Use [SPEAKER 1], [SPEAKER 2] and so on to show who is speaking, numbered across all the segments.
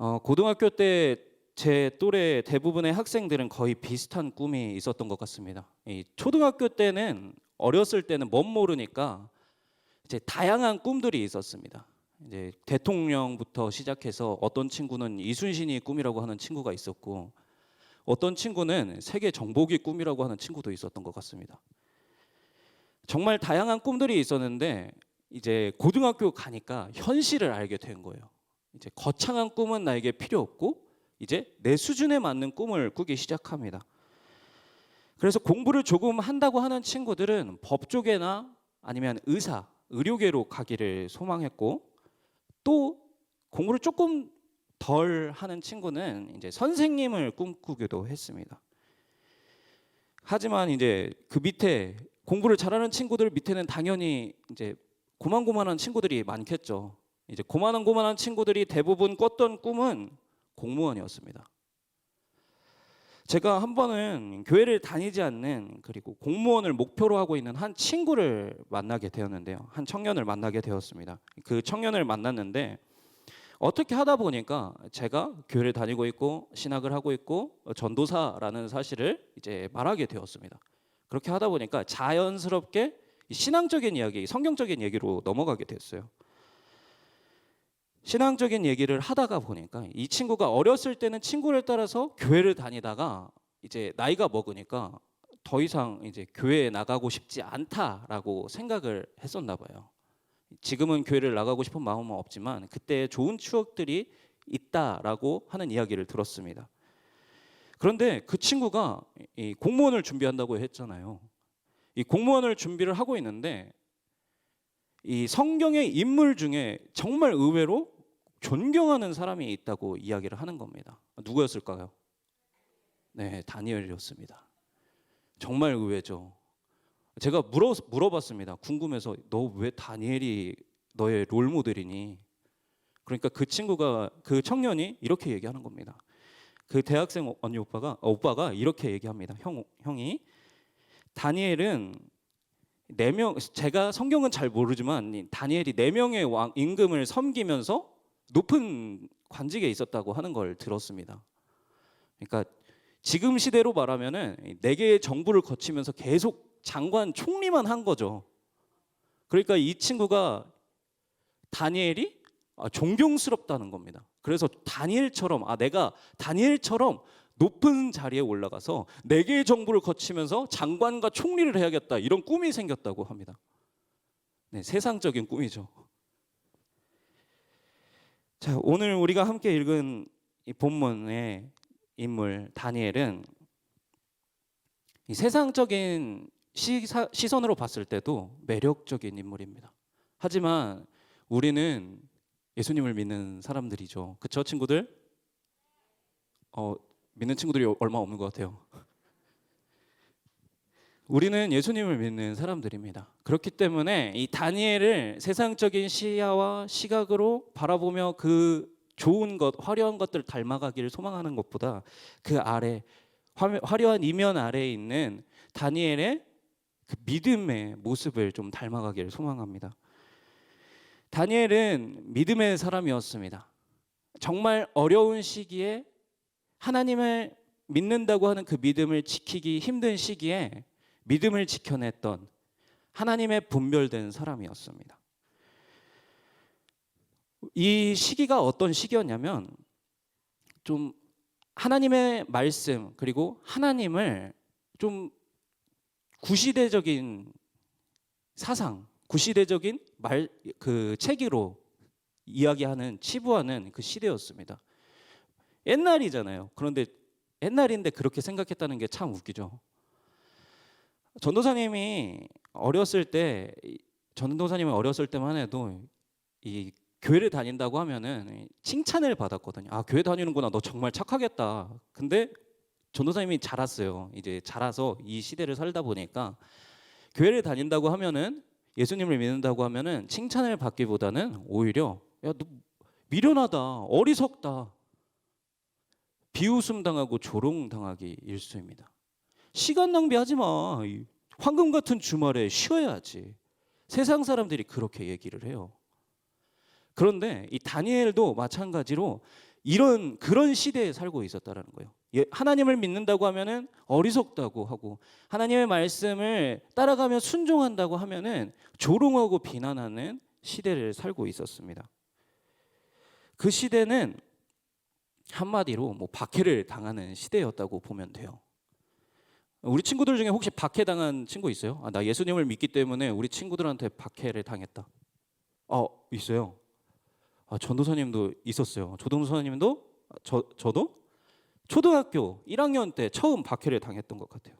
[SPEAKER 1] 어, 고등학교 때 제 또래 대부분의 학생들은 거의 비슷한 꿈이 있었던 것 같습니다. 이 초등학교 때는 어렸을 때는 멋 모르니까 이제 다양한 꿈들이 있었습니다. 이제 대통령부터 시작해서 어떤 친구는 이순신이 꿈이라고 하는 친구가 있었고 어떤 친구는 세계 정복이 꿈이라고 하는 친구도 있었던 것 같습니다. 정말 다양한 꿈들이 있었는데 이제 고등학교 가니까 현실을 알게 된 거예요. 이제 거창한 꿈은 나에게 필요 없고 이제 내 수준에 맞는 꿈을 꾸기 시작합니다. 그래서 공부를 조금 한다고 하는 친구들은 법 쪽이나 아니면 의사, 의료계로 가기를 소망했고 또 공부를 조금 덜 하는 친구는 이제 선생님을 꿈꾸기도 했습니다. 하지만 이제 그 밑에 공부를 잘하는 친구들 밑에는 당연히 이제 고만고만한 친구들이 많겠죠. 이제 고만한 고만한 친구들이 대부분 꿨던 꿈은 공무원이었습니다. 제가 한 번은 교회를 다니지 않는 그리고 공무원을 목표로 하고 있는 한 친구를 만나게 되었는데요. 한 청년을 만나게 되었습니다. 그 청년을 만났는데 어떻게 하다 보니까 제가 교회를 다니고 있고 신학을 하고 있고 전도사라는 사실을 이제 말하게 되었습니다. 그렇게 하다 보니까 자연스럽게 이 신앙적인 이야기, 성경적인 얘기로 넘어가게 됐어요. 신앙적인 얘기를 하다가 보니까 이 친구가 어렸을 때는 친구를 따라서 교회를 다니다가 이제 나이가 먹으니까 더 이상 이제 교회에 나가고 싶지 않다라고 생각을 했었나 봐요. 지금은 교회를 나가고 싶은 마음은 없지만 그때 좋은 추억들이 있다라고 하는 이야기를 들었습니다. 그런데 그 친구가 이 공무원을 준비한다고 했잖아요. 이 공무원을 준비를 하고 있는데 이 성경의 인물 중에 정말 의외로 존경하는 사람이 있다고 이야기를 하는 겁니다. 누구였을까요? 네, 다니엘이었습니다. 정말 의외죠. 제가 물어 물어봤습니다. 궁금해서 너 왜 다니엘이 너의 롤 모델이니? 그러니까 그 친구가 그 청년이 이렇게 얘기하는 겁니다. 그 대학생 언니 오빠가 어, 오빠가 이렇게 얘기합니다. 형 형이 다니엘은 네 명 제가 성경은 잘 모르지만 이 다니엘이 네 명의 왕 임금을 섬기면서 높은 관직에 있었다고 하는 걸 들었습니다. 그러니까 지금 시대로 말하면은 네 개의 정부를 거치면서 계속 장관 총리만 한 거죠. 그러니까 이 친구가 다니엘이 아, 존경스럽다는 겁니다. 그래서 다니엘처럼 아 내가 다니엘처럼 높은 자리에 올라가서 네 개의 정부를 거치면서 장관과 총리를 해야겠다 이런 꿈이 생겼다고 합니다. 네, 세상적인 꿈이죠. 자, 오늘 우리가 함께 읽은 이 본문의 인물 다니엘은 이 세상적인 시사, 시선으로 봤을 때도 매력적인 인물입니다. 하지만 우리는 예수님을 믿는 사람들이죠. 그쵸 친구들? 어, 믿는 친구들이 얼마 없는 것 같아요. 우리는 예수님을 믿는 사람들입니다. 그렇기 때문에 이 다니엘을 세상적인 시야와 시각으로 바라보며 그 좋은 것, 화려한 것들 닮아가기를 소망하는 것보다 그 아래 화려한 이면 아래에 있는 다니엘의 그 믿음의 모습을 좀 닮아가기를 소망합니다. 다니엘은 믿음의 사람이었습니다. 정말 어려운 시기에 하나님을 믿는다고 하는 그 믿음을 지키기 힘든 시기에 믿음을 지켜냈던 하나님의 분별된 사람이었습니다. 이 시기가 어떤 시기였냐면 좀 하나님의 말씀 그리고 하나님을 좀 구시대적인 사상, 구시대적인 말 그 체계로 이야기하는 치부하는 그 시대였습니다. 옛날이잖아요. 그런데 옛날인데 그렇게 생각했다는 게 참 웃기죠. 전도사님이 어렸을 때 전도사님이 어렸을 때만 해도 이 교회를 다닌다고 하면은 칭찬을 받았거든요. 아 교회 다니는구나. 너 정말 착하겠다. 근데 전도사님이 자랐어요. 이제 자라서 이 시대를 살다 보니까 교회를 다닌다고 하면은 예수님을 믿는다고 하면은 칭찬을 받기보다는 오히려 야 너 미련하다, 어리석다, 비웃음 당하고 조롱 당하기 일수입니다. 시간 낭비하지 마. 황금 같은 주말에 쉬어야지. 세상 사람들이 그렇게 얘기를 해요. 그런데 이 다니엘도 마찬가지로 이런 그런 시대에 살고 있었다라는 거예요. 예, 하나님을 믿는다고 하면은 어리석다고 하고 하나님의 말씀을 따라가며 순종한다고 하면은 조롱하고 비난하는 시대를 살고 있었습니다. 그 시대는 한마디로 뭐 박해를 당하는 시대였다고 보면 돼요. 우리 친구들 중에 혹시 박해 당한 친구 있어요? 아, 나 예수님을 믿기 때문에 우리 친구들한테 박해를 당했다. 어, 있어요. 아, 전도사님도 있었어요. 조동사님도 아, 저 저도 초등학교 1학년 때 처음 박해를 당했던 것 같아요.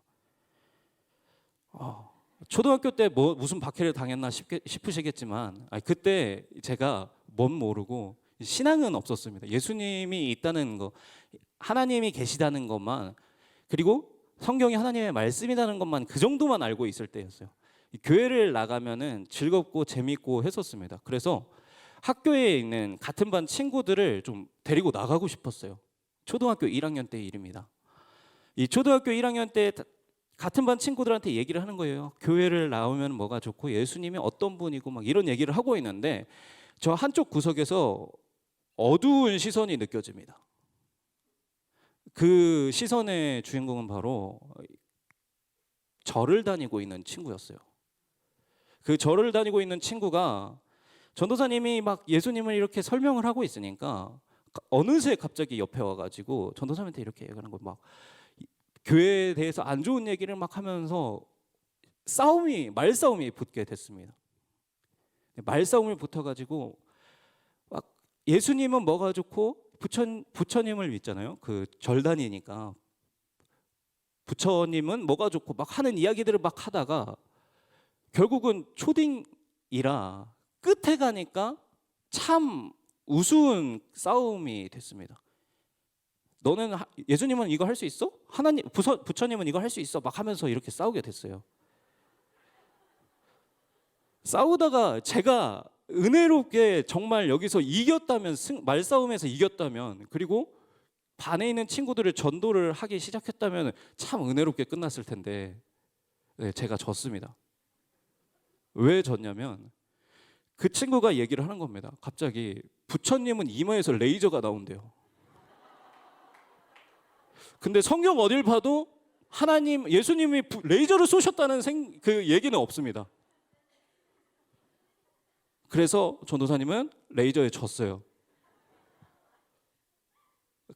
[SPEAKER 1] 아, 초등학교 때 뭐 무슨 박해를 당했나 싶게, 싶으시겠지만 아, 그때 제가 뭔 모르고 신앙은 없었습니다. 예수님이 있다는 거, 하나님이 계시다는 것만 그리고 성경이 하나님의 말씀이라는 것만 그 정도만 알고 있을 때였어요. 이 교회를 나가면은 즐겁고 재밌고 했었습니다. 그래서 학교에 있는 같은 반 친구들을 좀 데리고 나가고 싶었어요. 초등학교 1학년 때 일입니다. 이 초등학교 1학년 때 다- 같은 반 친구들한테 얘기를 하는 거예요. 교회를 나오면 뭐가 좋고 예수님이 어떤 분이고 막 이런 얘기를 하고 있는데 저 한쪽 구석에서 어두운 시선이 느껴집니다. 그 시선의 주인공은 바로 절을 다니고 있는 친구였어요. 그 절을 다니고 있는 친구가 전도사님이 막 예수님을 이렇게 설명을 하고 있으니까 어느새 갑자기 옆에 와가지고 전도사님한테 이렇게 얘기하는 거막 교회에 대해서 안 좋은 얘기를 막 하면서 싸움이 말싸움이 붙게 됐습니다. 말싸움을 붙어가지고 막 예수님은 뭐가 좋고 부처 부처님을 믿잖아요. 그 절단이니까 부처님은 뭐가 좋고 막 하는 이야기들을 막 하다가 결국은 초딩이라 끝에 가니까 참 우스운 싸움이 됐습니다. 너는 하- 예수님은 이거 할 수 있어? 하나님 부처, 부처님은 이거 할 수 있어? 막 하면서 이렇게 싸우게 됐어요. 싸우다가 제가 은혜롭게 정말 여기서 이겼다면 승, 말싸움에서 이겼다면 그리고 반에 있는 친구들을 전도를 하기 시작했다면 참 은혜롭게 끝났을 텐데 네, 제가 졌습니다. 왜 졌냐면 그 친구가 얘기를 하는 겁니다. 갑자기 부처님은 이마에서 레이저가 나온대요. 근데 성경 어딜 봐도 하나님 예수님이 부- 레이저를 쏘셨다는 생, 그 얘기는 없습니다. 그래서 전도사님은 레이저에 졌어요.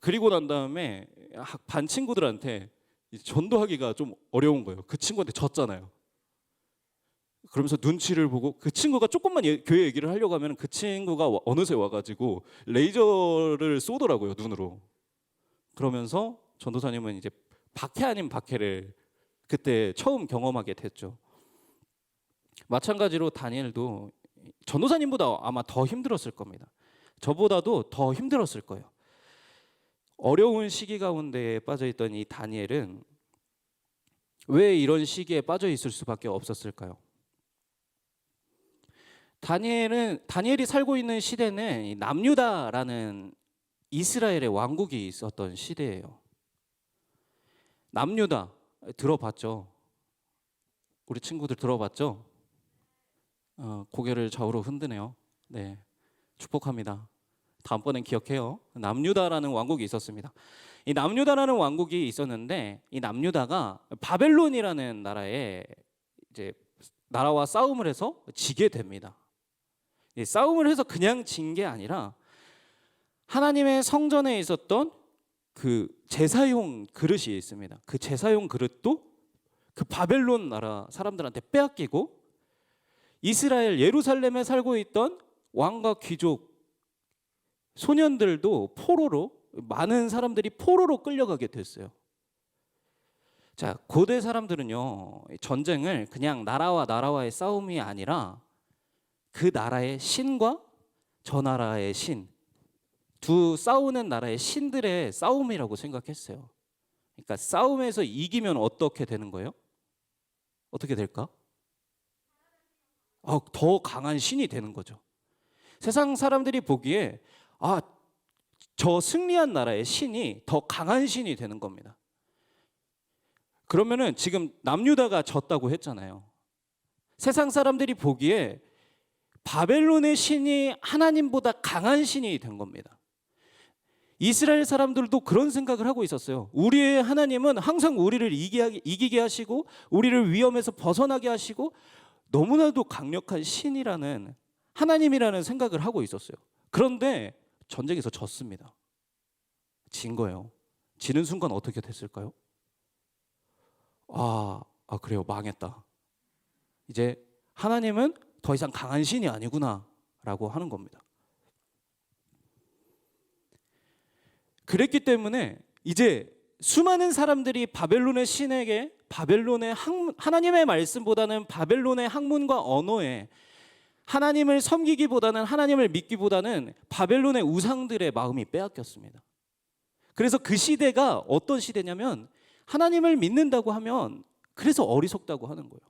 [SPEAKER 1] 그리고 난 다음에 학- 반 친구들한테 전도하기가 좀 어려운 거예요. 그 친구한테 졌잖아요. 그러면서 눈치를 보고 그 친구가 조금만 예- 교회 얘기를 하려고 하면 그 친구가 와- 어느새 와가지고 레이저를 쏘더라고요 눈으로. 그러면서 전도사님은 이제 박해 아닌 박해를 그때 처음 경험하게 됐죠. 마찬가지로 다니엘도 전도사님보다 아마 더 힘들었을 겁니다. 저보다도 더 힘들었을 거예요. 어려운 시기 가운데 빠져 있던 이 다니엘은 왜 이런 시기에 빠져 있을 수밖에 없었을까요? 다니엘은 다니엘이 살고 있는 시대는 이 남유다라는 이스라엘의 왕국이 있었던 시대예요. 남유다 들어봤죠? 우리 친구들 들어봤죠? 어, 고개를 좌우로 흔드네요. 네, 축복합니다. 다음번엔 기억해요. 남유다라는 왕국이 있었습니다. 이 남유다라는 왕국이 있었는데 이 남유다가 바벨론이라는 나라에 이제 나라와 싸움을 해서 지게 됩니다. 이 싸움을 해서 그냥 진 게 아니라 하나님의 성전에 있었던 그 제사용 그릇이 있습니다. 그 제사용 그릇도 그 바벨론 나라 사람들한테 빼앗기고 이스라엘 예루살렘에 살고 있던 왕과 귀족 소년들도 포로로 많은 사람들이 포로로 끌려가게 됐어요. 자, 고대 사람들은요. 전쟁을 그냥 나라와 나라와의 싸움이 아니라 그 나라의 신과 저 나라의 신, 두 싸우는 나라의 신들의 싸움이라고 생각했어요. 그러니까 싸움에서 이기면 어떻게 되는 거예요? 어떻게 될까? 아, 더 강한 신이 되는 거죠. 세상 사람들이 보기에 아, 저 승리한 나라의 신이 더 강한 신이 되는 겁니다. 그러면은 지금 남유다가 졌다고 했잖아요. 세상 사람들이 보기에 바벨론의 신이 하나님보다 강한 신이 된 겁니다. 이스라엘 사람들도 그런 생각을 하고 있었어요. 우리의 하나님은 항상 우리를 이기게 하시고 우리를 위험에서 벗어나게 하시고 너무나도 강력한 신이라는 하나님이라는 생각을 하고 있었어요. 그런데 전쟁에서 졌습니다. 진 거예요. 지는 순간 어떻게 됐을까요? 아, 아 그래요. 망했다. 이제 하나님은 더 이상 강한 신이 아니구나라고 하는 겁니다. 그랬기 때문에 이제 수많은 사람들이 바벨론의 신에게 바벨론의 학, 하나님의 말씀보다는 바벨론의 학문과 언어에 하나님을 섬기기보다는 하나님을 믿기보다는 바벨론의 우상들의 마음이 빼앗겼습니다. 그래서 그 시대가 어떤 시대냐면 하나님을 믿는다고 하면 그래서 어리석다고 하는 거예요.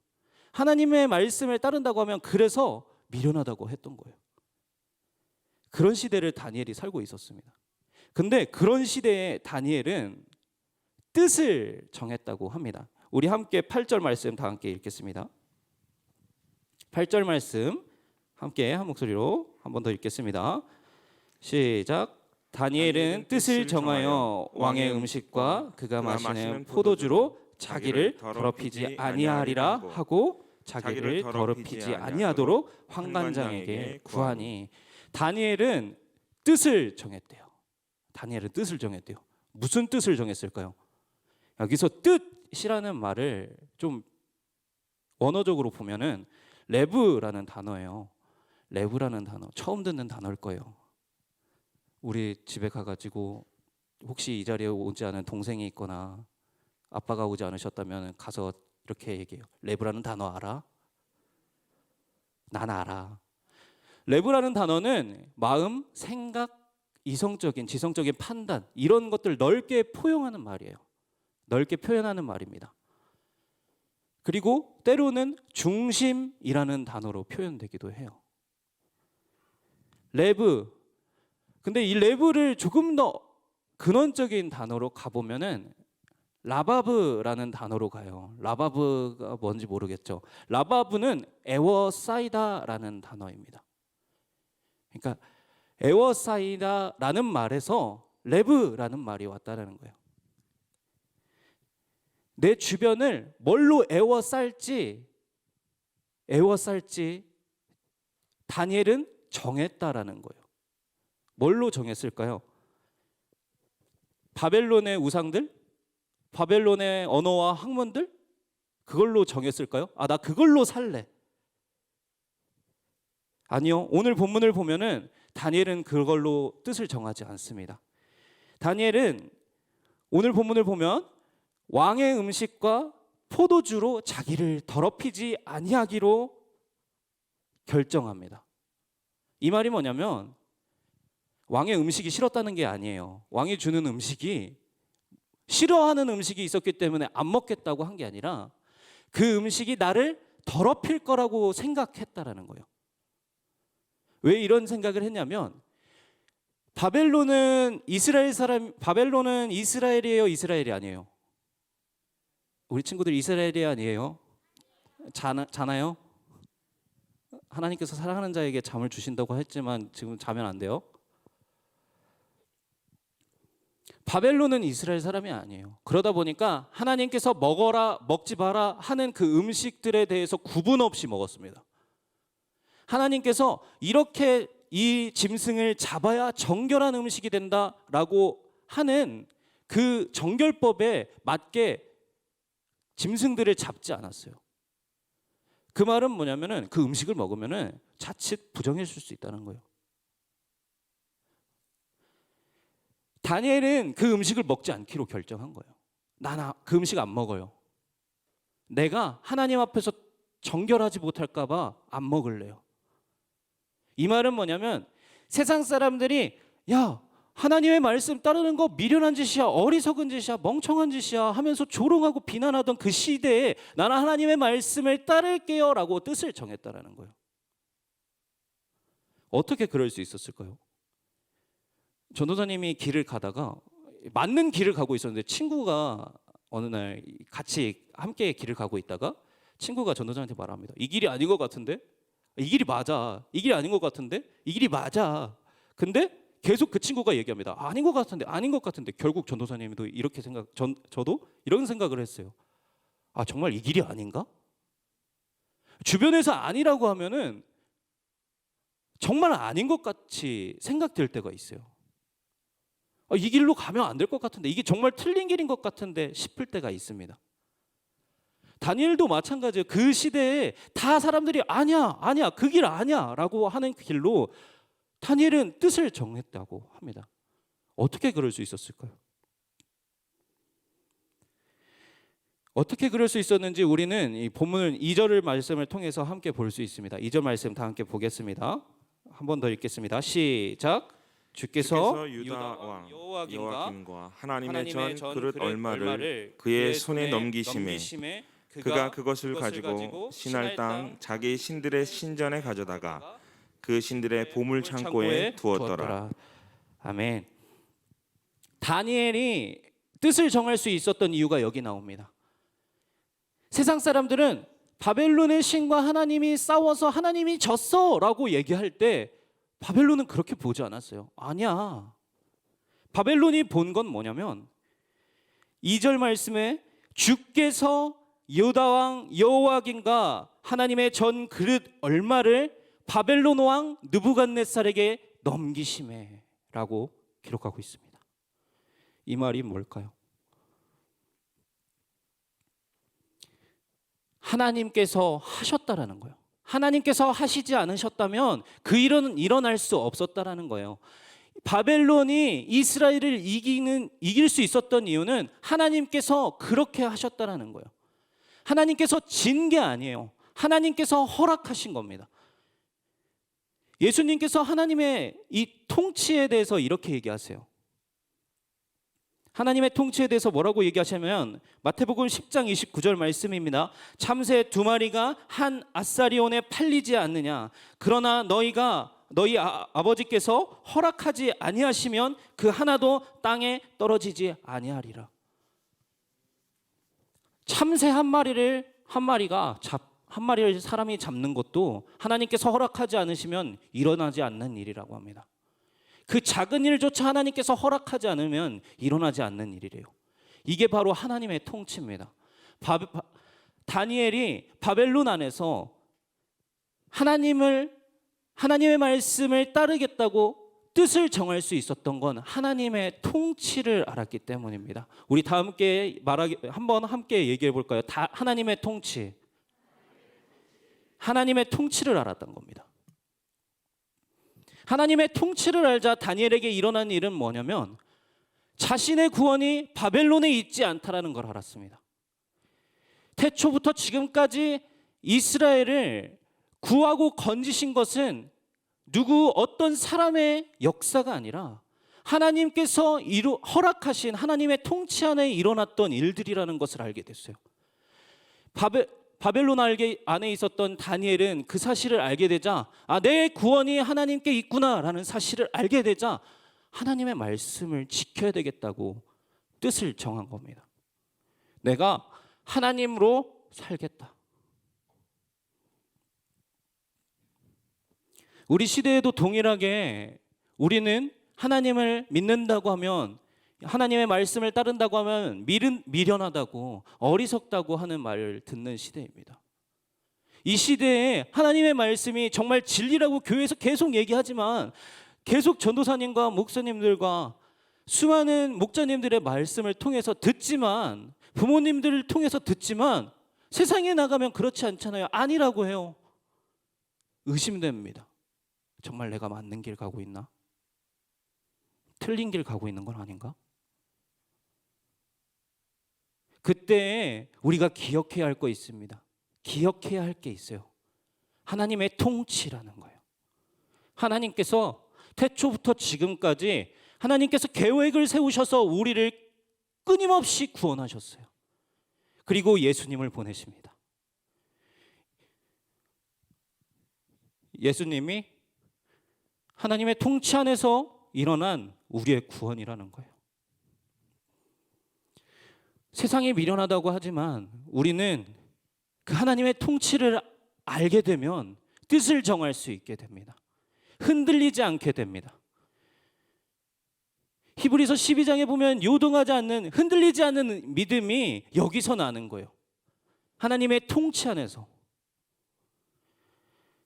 [SPEAKER 1] 하나님의 말씀을 따른다고 하면 그래서 미련하다고 했던 거예요. 그런 시대를 다니엘이 살고 있었습니다. 근데 그런 시대에 다니엘은 뜻을 정했다고 합니다. 우리 함께 8절 말씀 다 함께 읽겠습니다. 8절 말씀 함께 한 목소리로 한 번 더 읽겠습니다. 시작. 다니엘은 뜻을 정하여 왕의 음식과 그가 마시는 포도주로 자기를 더럽히지 아니하리라 하고 자기를 더럽히지 아니하도록 황관장에게 구하니 다니엘은 뜻을 정했대요. 다니엘은 뜻을 정했대요. 무슨 뜻을 정했을까요? 여기서 뜻이라는 말을 좀 원어적으로 보면은 레브라는 단어예요. 레브라는 단어 처음 듣는 단어일 거예요. 우리 집에 가가지고 혹시 이 자리에 오지 않은 동생이 있거나 아빠가 오지 않으셨다면 가서 이렇게 얘기해요. 레브라는 단어 알아? 난 알아. 레브라는 단어는 마음, 생각, 이성적인, 지성적인 판단 이런 것들 넓게 포용하는 말이에요. 넓게 표현하는 말입니다. 그리고 때로는 중심이라는 단어로 표현되기도 해요. 레브. 근데 이 레브를 조금 더 근원적인 단어로 가보면은 라바브라는 단어로 가요. 라바브가 뭔지 모르겠죠. 라바브는 에워사이다라는 단어입니다. 그러니까 에워사이다라는 말에서 레브라는 말이 왔다라는 거예요. 내 주변을 뭘로 에워쌀지 에워쌀지 다니엘은 정했다라는 거예요. 뭘로 정했을까요? 바벨론의 우상들, 바벨론의 언어와 학문들 그걸로 정했을까요? 아, 나 그걸로 살래. 아니요. 오늘 본문을 보면은 다니엘은 그걸로 뜻을 정하지 않습니다. 다니엘은 오늘 본문을 보면 왕의 음식과 포도주로 자기를 더럽히지 아니하기로 결정합니다. 이 말이 뭐냐면 왕의 음식이 싫었다는 게 아니에요. 왕이 주는 음식이 싫어하는 음식이 있었기 때문에 안 먹겠다고 한 게 아니라 그 음식이 나를 더럽힐 거라고 생각했다라는 거예요. 왜 이런 생각을 했냐면 바벨론은 이스라엘 사람 바벨론은 이스라엘이에요, 이스라엘이 아니에요. 우리 친구들 이스라엘이 아니에요. 자나, 자나요? 하나님께서 사랑하는 자에게 잠을 주신다고 했지만 지금 자면 안 돼요. 바벨론은 이스라엘 사람이 아니에요. 그러다 보니까 하나님께서 먹어라 먹지 마라 하는 그 음식들에 대해서 구분 없이 먹었습니다. 하나님께서 이렇게 이 짐승을 잡아야 정결한 음식이 된다라고 하는 그 정결법에 맞게 짐승들을 잡지 않았어요. 그 말은 뭐냐면은 그 음식을 먹으면은 자칫 부정해질 수 있다는 거예요. 다니엘은 그 음식을 먹지 않기로 결정한 거예요. 나는 그 음식 안 먹어요. 내가 하나님 앞에서 정결하지 못할까봐 안 먹을래요. 이 말은 뭐냐면 세상 사람들이 야 하나님의 말씀 따르는 거 미련한 짓이야 어리석은 짓이야 멍청한 짓이야 하면서 조롱하고 비난하던 그 시대에 나는 하나님의 말씀을 따를게요 라고 뜻을 정했다라는 거예요. 어떻게 그럴 수 있었을까요? 전도사님이 길을 가다가 맞는 길을 가고 있었는데 친구가 어느 날 같이 함께 길을 가고 있다가 친구가 전도사한테 말합니다. 이 길이 아닌 것 같은데? 이 길이 맞아. 이 길이 아닌 것 같은데? 이 길이 맞아. 근데 계속 그 친구가 얘기합니다. 아닌 것 같은데 아닌 것 같은데 결국 전도사님도 이렇게 생각 전 저도 이런 생각을 했어요. 아 정말 이 길이 아닌가? 주변에서 아니라고 하면은 정말 아닌 것 같이 생각될 때가 있어요. 아, 이 길로 가면 안 될 것 같은데 이게 정말 틀린 길인 것 같은데 싶을 때가 있습니다. 다니엘도 마찬가지예요. 그 시대에 다 사람들이 아니야, 아니야, 그 길 아니야 라고 하는 길로 다니엘은 뜻을 정했다고 합니다. 어떻게 그럴 수 있었을까요? 어떻게 그럴 수 있었는지 우리는 이 본문 2절 말씀을 통해서 함께 볼 수 있습니다. 2절 말씀 다 함께 보겠습니다. 한 번 더 읽겠습니다. 시작. 주께서
[SPEAKER 2] 주께서 유다 왕
[SPEAKER 1] 여호와김과
[SPEAKER 2] 하나님의,
[SPEAKER 1] 하나님의
[SPEAKER 2] 전 그릇 얼마를 그의 손에 넘기심에 그가 그것을 가지고 신할 땅 자기 신들의 신전에 가져다가 그 신들의 보물 창고에 두었더라.
[SPEAKER 1] 아멘. 다니엘이 뜻을 정할 수 있었던 이유가 여기 나옵니다. 세상 사람들은 바벨론의 신과 하나님이 싸워서 하나님이 졌어라고 얘기할 때 바벨론은 그렇게 보지 않았어요. 아니야. 바벨론이 본 건 뭐냐면 2절 말씀에 주께서 유다 왕 여호와긴과 하나님의 전 그릇 얼마를 바벨론 왕 느부갓네살에게 넘기심에라고 기록하고 있습니다. 이 말이 뭘까요? 하나님께서 하셨다라는 거예요. 하나님께서 하시지 않으셨다면 그 일은 일어날 수 없었다라는 거예요. 바벨론이 이스라엘을 이기는 이길 수 있었던 이유는 하나님께서 그렇게 하셨다라는 거예요. 하나님께서 진 게 아니에요. 하나님께서 허락하신 겁니다. 예수님께서 하나님의 이 통치에 대해서 이렇게 얘기하세요. 하나님의 통치에 대해서 뭐라고 얘기하시냐면 마태복음 10장 29절 말씀입니다. 참새 두 마리가 한 아사리온에 팔리지 않느냐. 그러나 너희가 너희 아, 아버지께서 허락하지 아니하시면 그 하나도 땅에 떨어지지 아니하리라. 참새 한 마리를 한 마리가 잡 한 마리를 사람이 잡는 것도 하나님께서 허락하지 않으시면 일어나지 않는 일이라고 합니다. 그 작은 일조차 하나님께서 허락하지 않으면 일어나지 않는 일이래요. 이게 바로 하나님의 통치입니다. 바, 바, 다니엘이 바벨론 안에서 하나님을 하나님의 말씀을 따르겠다고 뜻을 정할 수 있었던 건 하나님의 통치를 알았기 때문입니다. 우리 다 함께 말하기 한번 함께 얘기해 볼까요? 다 하나님의 통치. 하나님의 통치를 알았던 겁니다. 하나님의 통치를 알자 다니엘에게 일어난 일은 뭐냐면 자신의 구원이 바벨론에 있지 않다라는 걸 알았습니다. 태초부터 지금까지 이스라엘을 구하고 건지신 것은 누구 어떤 사람의 역사가 아니라 하나님께서 이루, 허락하신 하나님의 통치 안에 일어났던 일들이라는 것을 알게 됐어요. 바벨, 바벨론 안에 있었던 다니엘은 그 사실을 알게 되자 아, 내 구원이 하나님께 있구나라는 사실을 알게 되자 하나님의 말씀을 지켜야 되겠다고 뜻을 정한 겁니다. 내가 하나님으로 살겠다. 우리 시대에도 동일하게 우리는 하나님을 믿는다고 하면 하나님의 말씀을 따른다고 하면 미른, 미련하다고 어리석다고 하는 말을 듣는 시대입니다. 이 시대에 하나님의 말씀이 정말 진리라고 교회에서 계속 얘기하지만 계속 전도사님과 목사님들과 수많은 목자님들의 말씀을 통해서 듣지만 부모님들을 통해서 듣지만 세상에 나가면 그렇지 않잖아요. 아니라고 해요. 의심됩니다. 정말 내가 맞는 길 가고 있나? 틀린 길 가고 있는 건 아닌가? 그때 우리가 기억해야 할 거 있습니다. 기억해야 할 게 있어요. 하나님의 통치라는 거예요. 하나님께서 태초부터 지금까지 하나님께서 계획을 세우셔서 우리를 끊임없이 구원하셨어요. 그리고 예수님을 보내십니다. 예수님이 하나님의 통치 안에서 일어난 우리의 구원이라는 거예요. 세상이 미련하다고 하지만 우리는 그 하나님의 통치를 알게 되면 뜻을 정할 수 있게 됩니다. 흔들리지 않게 됩니다. 히브리서 12장에 보면 요동하지 않는 흔들리지 않는 믿음이 여기서 나는 거예요. 하나님의 통치 안에서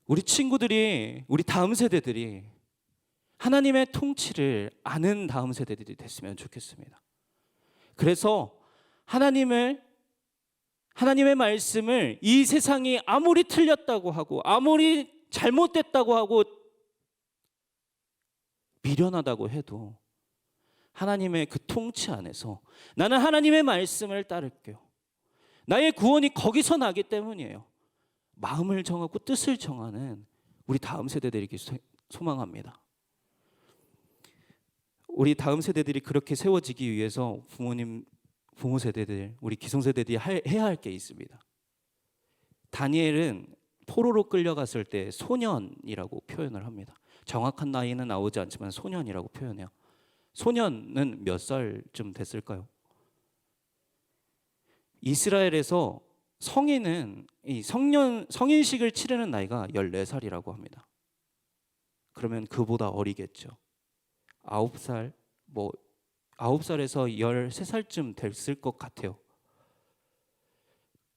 [SPEAKER 1] 우리 친구들이 우리 다음 세대들이 하나님의 통치를 아는 다음 세대들이 됐으면 좋겠습니다. 그래서 하나님을 하나님의 말씀을 이 세상이 아무리 틀렸다고 하고 아무리 잘못됐다고 하고 미련하다고 해도 하나님의 그 통치 안에서 나는 하나님의 말씀을 따를게요. 나의 구원이 거기서 나기 때문이에요. 마음을 정하고 뜻을 정하는 우리 다음 세대들에게 소- 소망합니다. 우리 다음 세대들이 그렇게 세워지기 위해서 부모님, 부모 세대들, 우리 기성 세대들이 할- 해야 할 게 있습니다. 다니엘은 포로로 끌려갔을 때 소년이라고 표현을 합니다. 정확한 나이는 나오지 않지만 소년이라고 표현해요. 소년은 몇 살쯤 됐을까요? 이스라엘에서 성인은 이 성년 성인식을 치르는 나이가 14살이라고 합니다. 그러면 그보다 어리겠죠. 9살 뭐 9살에서 13살쯤 됐을 것 같아요.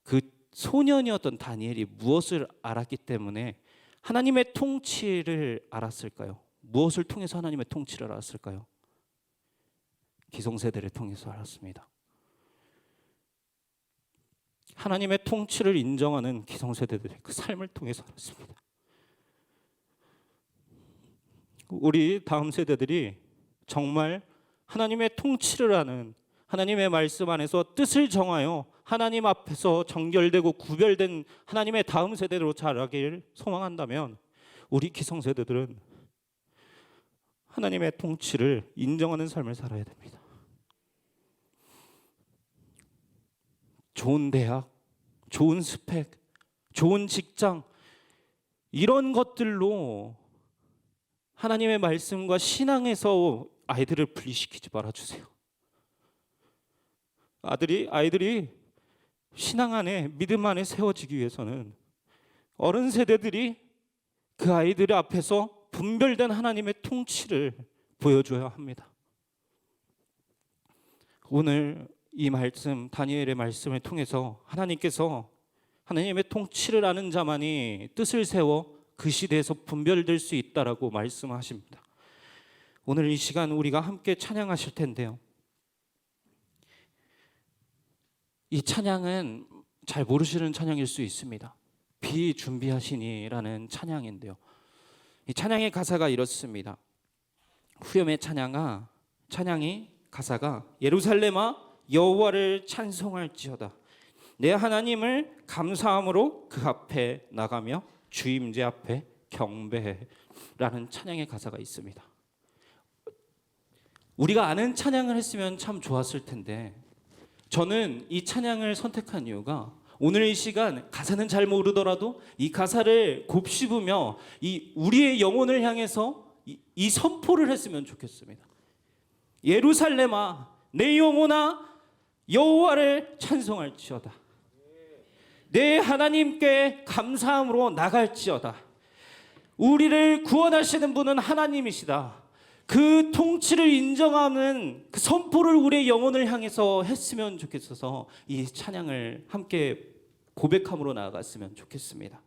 [SPEAKER 1] 그 소년이었던 다니엘이 무엇을 알았기 때문에 하나님의 통치를 알았을까요? 무엇을 통해서 하나님의 통치를 알았을까요? 기성세대를 통해서 알았습니다. 하나님의 통치를 인정하는 기성세대들의 그 삶을 통해서 알았습니다. 우리 다음 세대들이 정말 하나님의 통치를 하는 하나님의 말씀 안에서 뜻을 정하여 하나님 앞에서 정결되고 구별된 하나님의 다음 세대로 자라길 소망한다면 우리 기성세대들은 하나님의 통치를 인정하는 삶을 살아야 됩니다. 좋은 대학, 좋은 스펙, 좋은 직장 이런 것들로 하나님의 말씀과 신앙에서 아이들을 분리시키지 말아 주세요. 아들이 아이들이 신앙 안에 믿음 안에 세워지기 위해서는 어른 세대들이 그 아이들 앞에서 분별된 하나님의 통치를 보여줘야 합니다. 오늘 이 말씀 다니엘의 말씀을 통해서 하나님께서 하나님의 통치를 아는 자만이 뜻을 세워 그 시대에서 분별될 수 있다라고 말씀하십니다. 오늘 이 시간 우리가 함께 찬양하실 텐데요. 이 찬양은 잘 모르시는 찬양일 수 있습니다. 비 준비하시니라는 찬양인데요. 이 찬양의 가사가 이렇습니다. 후렴의 찬양아 찬양이 가사가 예루살렘아 여호와를 찬송할지어다 내 하나님을 감사함으로 그 앞에 나가며 주임제 앞에 경배라는 찬양의 가사가 있습니다. 우리가 아는 찬양을 했으면 참 좋았을 텐데 저는 이 찬양을 선택한 이유가 오늘 이 시간 가사는 잘 모르더라도 이 가사를 곱씹으며 이 우리의 영혼을 향해서 이, 이 선포를 했으면 좋겠습니다. 예루살렘아 내 영혼아 여호와를 찬송할지어다. 내 하나님께 감사함으로 나갈지어다. 우리를 구원하시는 분은 하나님이시다. 그 통치를 인정하는 그 선포를 우리의 영혼을 향해서 했으면 좋겠어서 이 찬양을 함께 고백함으로 나아갔으면 좋겠습니다.